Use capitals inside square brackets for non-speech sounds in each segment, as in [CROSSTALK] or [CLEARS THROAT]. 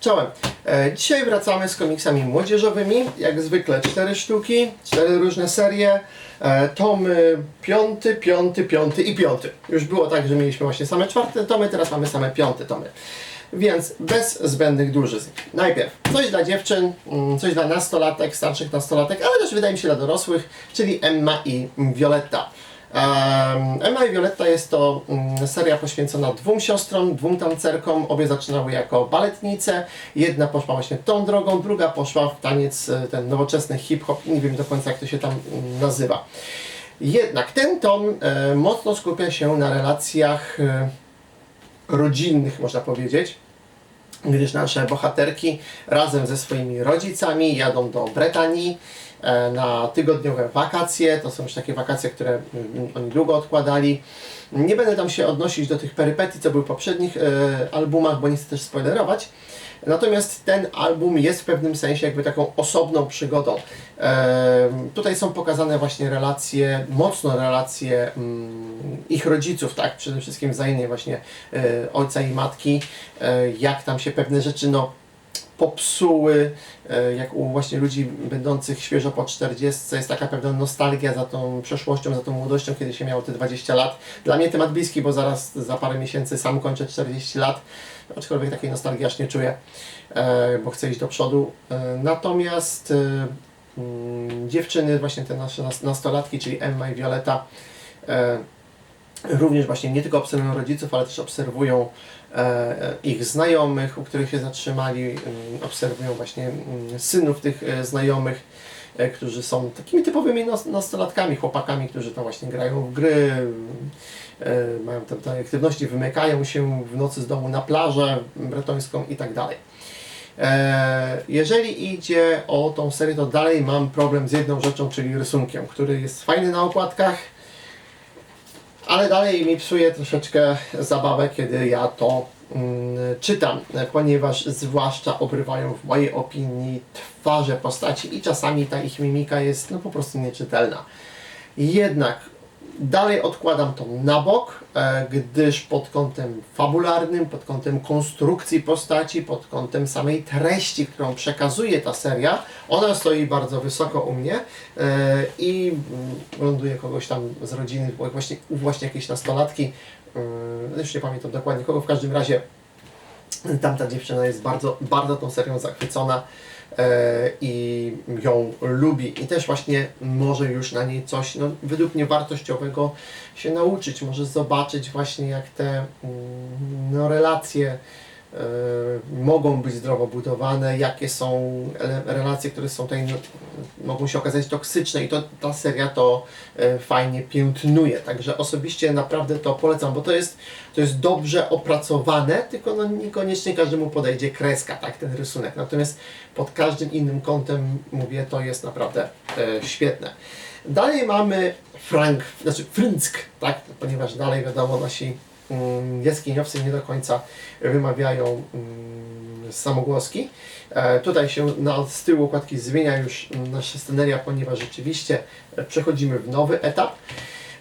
Czołem. E, dzisiaj wracamy z komiksami młodzieżowymi. Jak zwykle cztery sztuki, cztery różne serie. E, tomy piąty, piąty, piąty i piąty. Już było tak, że mieliśmy właśnie same czwarte tomy, teraz mamy same piąte tomy. Więc bez zbędnych dłużyzn. Najpierw coś dla dziewczyn, mm, coś dla nastolatek, starszych nastolatek, ale też wydaje mi się dla dorosłych, czyli Emma i Violetta. Em, Emma i Violetta jest to mm, seria poświęcona dwóm siostrom, dwóm tancerkom. Obie zaczynały jako baletnice. Jedna poszła właśnie tą drogą, druga poszła w taniec, e, ten nowoczesny hip-hop. Nie wiem do końca, jak to się tam mm, nazywa. Jednak ten tom e, mocno skupia się na relacjach e, rodzinnych, można powiedzieć gdyż nasze bohaterki razem ze swoimi rodzicami jadą do Brytanii e, na tygodniowe wakacje. To są już takie wakacje, które mm, oni długo odkładali. Nie będę tam się odnosić do tych perypetii, co były w poprzednich e, albumach, bo nie chcę też spoilerować. Natomiast ten album jest w pewnym sensie jakby taką osobną przygodą. E, tutaj są pokazane właśnie relacje, mocno relacje mm, ich rodziców, tak? Przede wszystkim wzajemnie właśnie e, ojca i matki, e, jak tam się pewne rzeczy no, popsuły, e, jak u właśnie ludzi będących świeżo po 40 jest taka pewna nostalgia za tą przeszłością, za tą młodością, kiedy się miało te 20 lat. Dla mnie temat bliski, bo zaraz za parę miesięcy sam kończę 40 lat, aczkolwiek takiej nostalgii aż nie czuję, e, bo chcę iść do przodu. E, Natomiast mm, dziewczyny, właśnie te nasze nas- nastolatki, czyli Emma i Violeta, również właśnie nie tylko obserwują rodziców, ale też obserwują ich znajomych, u których się zatrzymali, mm, obserwują właśnie mm, synów tych e, znajomych, e, którzy są takimi typowymi nas- nastolatkami, chłopakami, którzy tam właśnie grają w gry, e, mają tam te aktywności, wymykają się w nocy z domu na plażę bretońską i tak dalej. E, Jeżeli idzie o tą serię, to dalej mam problem z jedną rzeczą, czyli rysunkiem, który jest fajny na okładkach, ale dalej mi psuje troszeczkę zabawę, kiedy ja to mm, czytam, ponieważ zwłaszcza obrywają w mojej opinii twarze postaci i czasami ta ich mimika jest no po prostu nieczytelna. Jednak dalej odkładam to na bok, e, gdyż pod kątem fabularnym, pod kątem konstrukcji postaci, pod kątem samej treści, którą przekazuje ta seria, ona stoi bardzo wysoko u mnie e, i ląduje kogoś tam z rodziny, właśnie, właśnie jakieś nastolatki, e, już nie pamiętam dokładnie kogo, w każdym razie [CLEARS THROAT] tamta dziewczyna jest bardzo, bardzo tą serią zachwycona e, i ją lubi. I też właśnie może już na niej coś, no, według mnie wartościowego się nauczyć, może zobaczyć właśnie jak te mm, no, relacje mogą być zdrowo budowane, jakie są relacje, które są tutaj, no, mogą się okazać toksyczne i to ta seria to e, fajnie piętnuje, także osobiście naprawdę to polecam, bo to jest, to jest dobrze opracowane, tylko no, niekoniecznie każdemu podejdzie kreska, tak, ten rysunek, natomiast pod każdym innym kątem, mówię, to jest naprawdę e, świetne. Dalej mamy Frank, znaczy Frynck, tak, ponieważ dalej wiadomo nasi jaskiniowcy nie do końca wymawiają mm, samogłoski. E, tutaj się na, z tyłu okładki zmienia już mm, nasza sceneria, ponieważ rzeczywiście przechodzimy w nowy etap.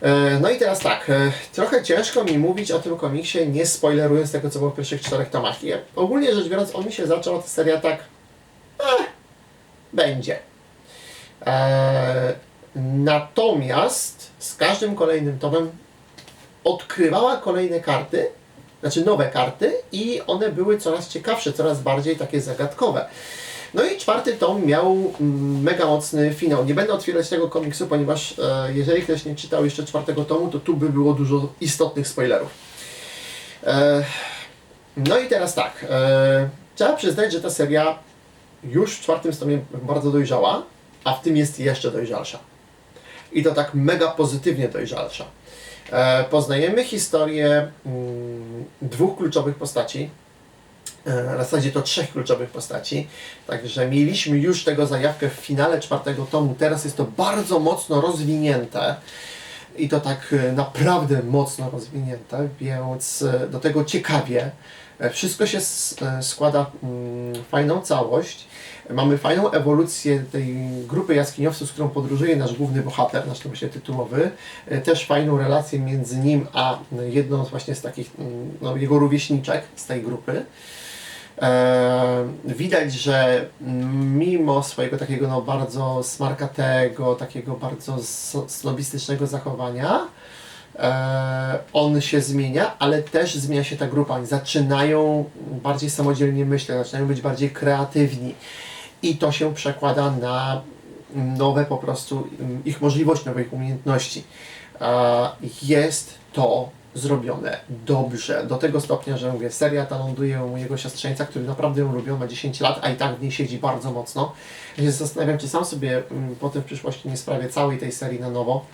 E, No i teraz tak, e, trochę ciężko mi mówić o tym komiksie, nie spoilerując tego, co było w pierwszych czterech tomach. Ogólnie rzecz biorąc, on mi się zaczął, ta seria tak, eh, będzie. E, natomiast z każdym kolejnym tomem odkrywała kolejne karty, znaczy nowe karty i one były coraz ciekawsze, coraz bardziej takie zagadkowe. No i czwarty tom miał mm, mega mocny finał. Nie będę otwierać tego komiksu, ponieważ e, jeżeli ktoś nie czytał jeszcze czwartego tomu, to tu by było dużo istotnych spoilerów. E, no i teraz tak, e, trzeba przyznać, że ta seria już w czwartym tomie bardzo dojrzała, a w tym jest jeszcze dojrzalsza. I to tak mega pozytywnie dojrzalsza. E, poznajemy historię mm, dwóch kluczowych postaci. E, w zasadzie to trzech kluczowych postaci. Także mieliśmy już tego zajawkę w finale czwartego tomu. Teraz jest to bardzo mocno rozwinięte. I to tak e, naprawdę mocno rozwinięte, więc e, do tego ciekawie. E, Wszystko się składa w mm, fajną całość. Mamy fajną ewolucję tej grupy jaskiniowców, z którą podróżuje nasz główny bohater, nasz to tytułowy. Też fajną relację między nim a jedną z właśnie z takich, mm, no, jego rówieśniczek z tej grupy. E, widać, że mimo swojego takiego no, bardzo smarkatego, takiego bardzo snobistycznego zachowania, e, on się zmienia, ale też zmienia się ta grupa. Oni zaczynają bardziej samodzielnie myśleć, zaczynają być bardziej kreatywni i to się przekłada na nowe po prostu ich możliwości, nowe ich umiejętności. E, Jest to zrobione dobrze, do tego stopnia, że mówię, seria ta ląduje u mojego siostrzeńca, który naprawdę ją lubił, ma 10 lat, a i tak w niej siedzi bardzo mocno. Ja się zastanawiam, czy sam sobie mm, potem w przyszłości nie sprawię całej tej serii na nowo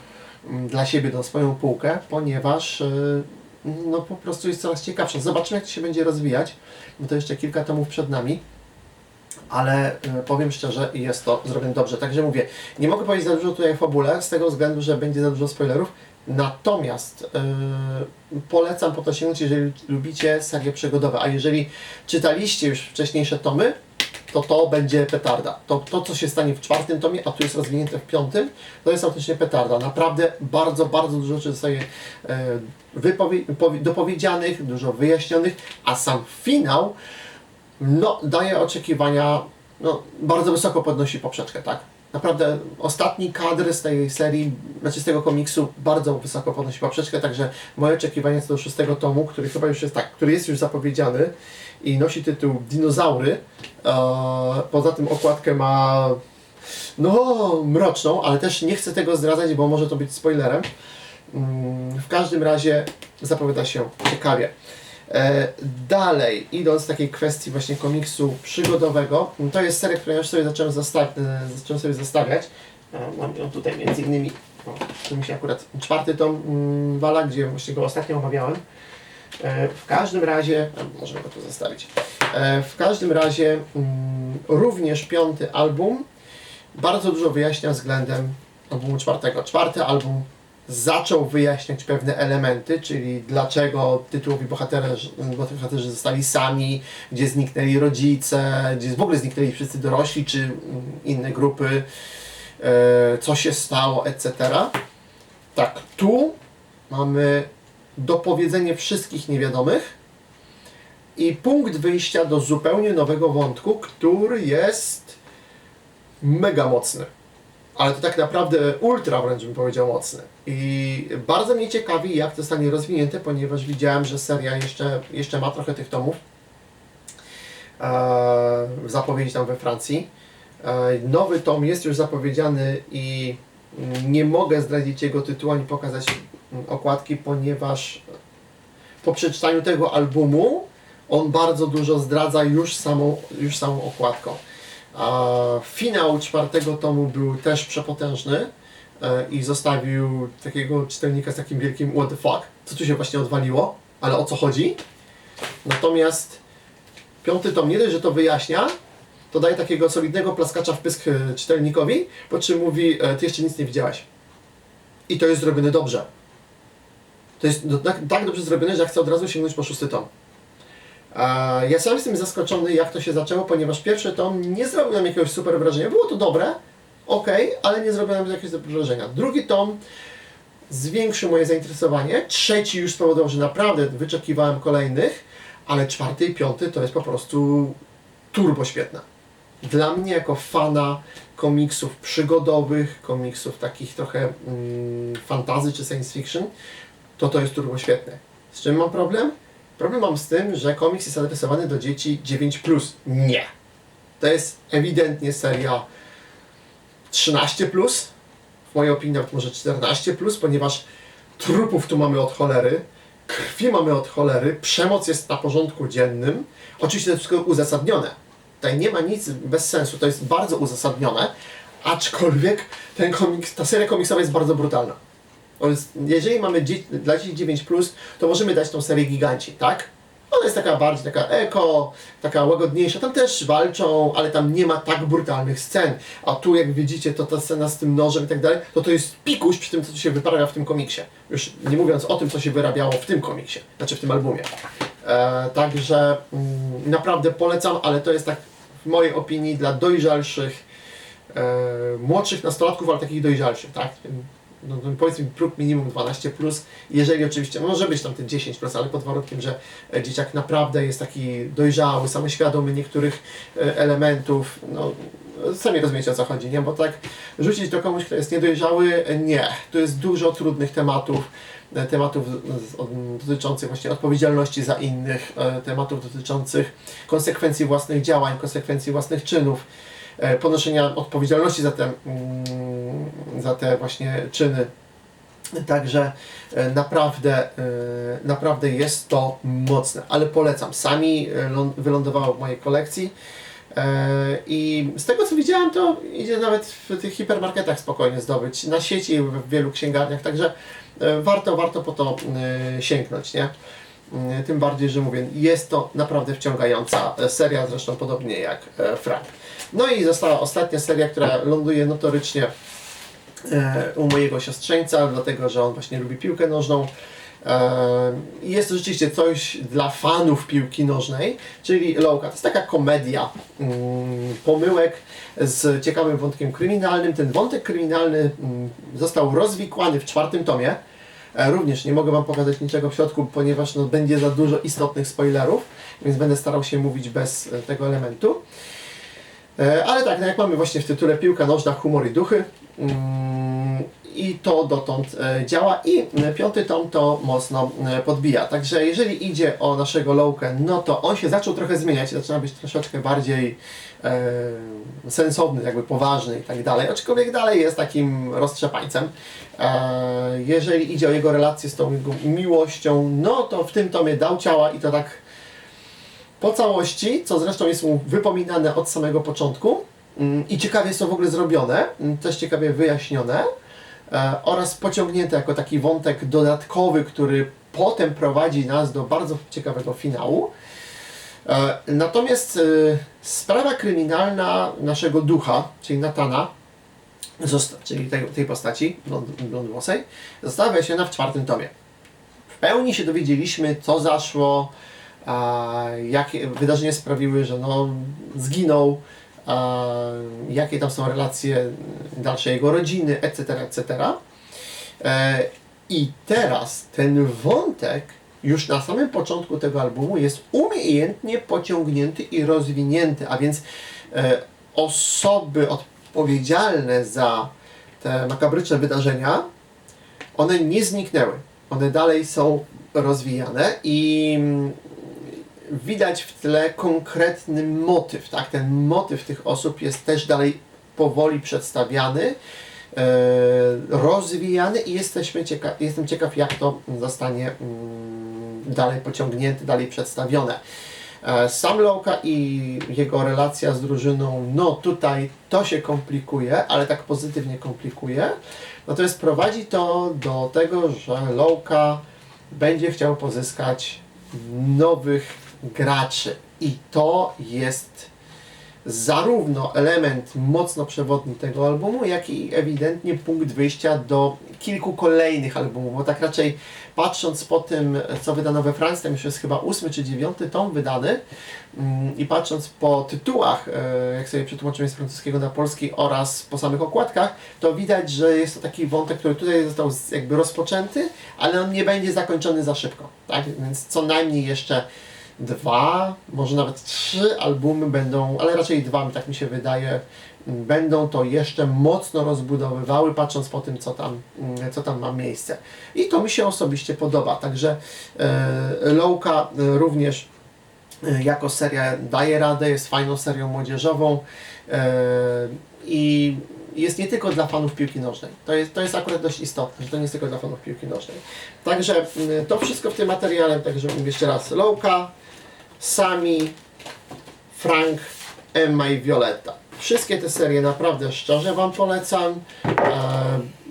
mm, dla siebie, na swoją półkę, ponieważ y, no po prostu jest coraz ciekawsza. Zobaczymy, jak to się będzie rozwijać, bo to jeszcze kilka tomów przed nami ale y, powiem szczerze, jest to zrobione dobrze. Także mówię, nie mogę powiedzieć za dużo tutaj o fabule, z tego względu, że będzie za dużo spoilerów. Natomiast y, polecam po to sięgnąć, jeżeli lubicie serie przygodowe, a jeżeli czytaliście już wcześniejsze tomy, to to będzie petarda. To, to co się stanie w czwartym tomie, a tu jest rozwinięte w piątym, to jest autentycznie petarda. Naprawdę bardzo, bardzo dużo rzeczy zostaje powie- dopowiedzianych, dużo wyjaśnionych, a sam finał no, daje oczekiwania, no, bardzo wysoko podnosi poprzeczkę, tak? Naprawdę ostatni kadr z tej serii, znaczy z tego komiksu bardzo wysoko podnosi poprzeczkę, także moje oczekiwania co do szóstego tomu, który chyba już jest tak, który jest już zapowiedziany i nosi tytuł Dinozaury. E, poza tym okładkę ma no mroczną, ale też nie chcę tego zdradzać, bo może to być spoilerem. Mm, W każdym razie zapowiada się ciekawie. E, Dalej, idąc z takiej kwestii właśnie komiksu przygodowego, to jest seria, którą już sobie zacząłem, zasta- e, zacząłem sobie zostawiać. E, Mam ją tutaj między innymi, o, tu mi się akurat czwarty tom mm, wala, gdzie właśnie go ostatnio omawiałem. W każdym razie, możemy go tu zostawić. W każdym razie mm, również piąty album bardzo dużo wyjaśnia względem albumu czwartego. Czwarty album zaczął wyjaśniać pewne elementy, czyli dlaczego tytułowi bohaterzy, bohaterzy zostali sami, gdzie zniknęli rodzice, gdzie w ogóle zniknęli wszyscy dorośli, czy inne grupy, e, co się stało, etc. Tak, tu mamy dopowiedzenie wszystkich niewiadomych i punkt wyjścia do zupełnie nowego wątku, który jest mega mocny. Ale to tak naprawdę ultra wręcz bym powiedział mocny. I bardzo mnie ciekawi, jak to zostanie rozwinięte, ponieważ widziałem, że seria jeszcze, jeszcze ma trochę tych tomów e, w zapowiedzi tam we Francji. E, nowy tom jest już zapowiedziany i nie mogę zdradzić jego tytułu ani pokazać okładki, ponieważ po przeczytaniu tego albumu on bardzo dużo zdradza już samą, już samą okładką. A finał czwartego tomu był też przepotężny e, i zostawił takiego czytelnika z takim wielkim what the fuck, co tu się właśnie odwaliło, ale o co chodzi? Natomiast piąty tom nie dość, że to wyjaśnia, to daje takiego solidnego plaskacza w pysk e, czytelnikowi, po czym mówi, e, ty jeszcze nic nie widziałeś. I to jest zrobione dobrze. To jest tak, tak dobrze zrobione, że ja chcę od razu sięgnąć po szósty tom. Ja sam jestem zaskoczony, jak to się zaczęło, ponieważ pierwszy tom nie zrobił nam jakiegoś super wrażenia. Było to dobre, ok, ale nie zrobił nam jakiegoś super wrażenia. Drugi tom zwiększył moje zainteresowanie. Trzeci już spowodował, że naprawdę wyczekiwałem kolejnych, ale czwarty i piąty to jest po prostu turbo świetne. Dla mnie, jako fana komiksów przygodowych, komiksów takich trochę mm, fantazy czy science fiction, to to jest turbo świetne. Z czym mam problem? Problem mam z tym, że komiks jest adresowany do dzieci 9+. Nie. To jest ewidentnie seria 13+. W mojej opinii nawet może 14+, ponieważ trupów tu mamy od cholery, krwi mamy od cholery, przemoc jest na porządku dziennym. Oczywiście to wszystko uzasadnione. Tutaj nie ma nic bez sensu, to jest bardzo uzasadnione, aczkolwiek ten komiks, ta seria komiksowa jest bardzo brutalna. Jest, jeżeli mamy dla dzieci 9+, to możemy dać tą serię Giganci, tak? Ona jest taka bardziej taka eko, taka łagodniejsza. Tam też walczą, ale tam nie ma tak brutalnych scen. A tu, jak widzicie, to ta scena z tym nożem i tak dalej, to to jest pikuś przy tym, co się wyprawia w tym komiksie. Już nie mówiąc o tym, co się wyrabiało w tym komiksie, znaczy w tym albumie. E, także mm, naprawdę polecam, ale to jest tak w mojej opinii dla dojrzalszych, e, młodszych nastolatków, ale takich dojrzalszych, tak? No, no powiedzmy próg minimum 12+, plus, jeżeli oczywiście, no może być tam ten 10+, plus, ale pod warunkiem, że e, dzieciak naprawdę jest taki dojrzały, samoświadomy niektórych e, elementów, no sami rozumiecie o co chodzi, nie? Bo tak rzucić to komuś, kto jest niedojrzały, e, nie. Tu jest dużo trudnych tematów, tematów od- dotyczących właśnie odpowiedzialności za innych, tematów dotyczących konsekwencji własnych działań, konsekwencji własnych czynów, ponoszenia odpowiedzialności za te, mm, za te właśnie czyny. Także e, naprawdę, e, naprawdę jest to mocne, ale polecam. Sami e, lą- wylądowało w mojej kolekcji. I z tego co widziałem, to idzie nawet w tych hipermarketach spokojnie zdobyć, na sieci w wielu księgarniach, także warto, warto po to sięgnąć, nie? Tym bardziej, że mówię, jest to naprawdę wciągająca seria, zresztą podobnie jak Frank. No i została ostatnia seria, która ląduje notorycznie u mojego siostrzeńca, dlatego że on właśnie lubi piłkę nożną. E, Jest to rzeczywiście coś dla fanów piłki nożnej, czyli Lowka. To jest taka komedia mm, pomyłek z ciekawym wątkiem kryminalnym. Ten wątek kryminalny mm, został rozwikłany w czwartym tomie. E, Również nie mogę Wam pokazać niczego w środku, ponieważ no, będzie za dużo istotnych spoilerów, więc będę starał się mówić bez e, tego elementu. E, Ale tak, no jak mamy właśnie w tytule piłka nożna, humor i duchy. I to dotąd e, działa i e, piąty tom to mocno e, podbija. Także jeżeli idzie o naszego Lowkę, no to on się zaczął trochę zmieniać, zaczyna być troszeczkę bardziej e, sensowny, jakby poważny i tak dalej. Aczkolwiek dalej jest takim roztrzepańcem. E, jeżeli idzie o jego relację z tą miłością, no to w tym tomie dał ciała i to tak po całości, co zresztą jest mu wypominane od samego początku mm, i ciekawie jest to w ogóle zrobione, mm, też ciekawie wyjaśnione oraz pociągnięte jako taki wątek dodatkowy, który potem prowadzi nas do bardzo ciekawego finału. E, Natomiast e, sprawa kryminalna naszego ducha, czyli Natana, czyli tej, tej postaci blond, blondwłosej, została wyjaśniona w czwartym tomie. W pełni się dowiedzieliśmy, co zaszło, jakie wydarzenia sprawiły, że no, zginął, jakie tam są relacje dalsze jego rodziny, etc., etc. E, I teraz ten wątek już na samym początku tego albumu jest umiejętnie pociągnięty i rozwinięty, a więc e, osoby odpowiedzialne za te makabryczne wydarzenia, one nie zniknęły. One dalej są rozwijane i widać w tle konkretny motyw, tak? Ten motyw tych osób jest też dalej powoli przedstawiany, e, rozwijany i jesteśmy cieka jestem ciekaw, jak to zostanie mm, dalej pociągnięte, dalej przedstawione. E, Sam Lowka i jego relacja z drużyną, no tutaj to się komplikuje, ale tak pozytywnie komplikuje. Natomiast prowadzi to do tego, że Lowka będzie chciał pozyskać nowych graczy. I to jest zarówno element mocno przewodni tego albumu, jak i ewidentnie punkt wyjścia do kilku kolejnych albumów, bo tak raczej patrząc po tym, co wydano we Francji, tam już jest chyba ósmy czy dziewiąty tom wydany mm, i patrząc po tytułach, e, jak sobie przetłumaczyłem z francuskiego na polski oraz po samych okładkach, to widać, że jest to taki wątek, który tutaj został jakby rozpoczęty, ale on nie będzie zakończony za szybko, tak? Więc co najmniej jeszcze dwa, może nawet trzy albumy będą, ale raczej dwa, tak mi się wydaje, będą to jeszcze mocno rozbudowywały, patrząc po tym, co tam, m, co tam ma miejsce. I to mi się osobiście podoba. Także e, Lowka e, również e, jako seria daje radę, jest fajną serią młodzieżową e, i jest nie tylko dla fanów piłki nożnej. To jest, to jest akurat dość istotne, że to nie jest tylko dla fanów piłki nożnej. Także m, to wszystko w tym materiale, także jeszcze raz, Lowka, Sami, Frank, Emma i Violetta. Wszystkie te serie naprawdę szczerze Wam polecam. E,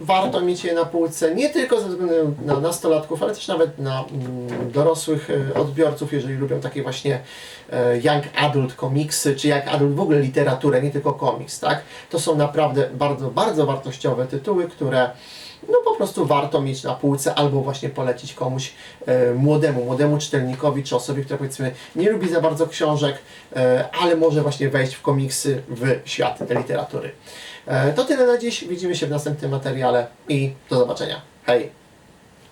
warto mieć je na półce, nie tylko ze względu na nastolatków, ale też nawet na mm, dorosłych e, odbiorców, jeżeli lubią takie właśnie e, young adult komiksy, czy young adult w ogóle literaturę, nie tylko komiks, tak? To są naprawdę bardzo, bardzo wartościowe tytuły, które no po prostu warto mieć na półce albo właśnie polecić komuś e, młodemu, młodemu czytelnikowi czy osobie, która powiedzmy nie lubi za bardzo książek, e, ale może właśnie wejść w komiksy, w świat literatury. E, to tyle na dziś, widzimy się w następnym materiale i do zobaczenia. Hej!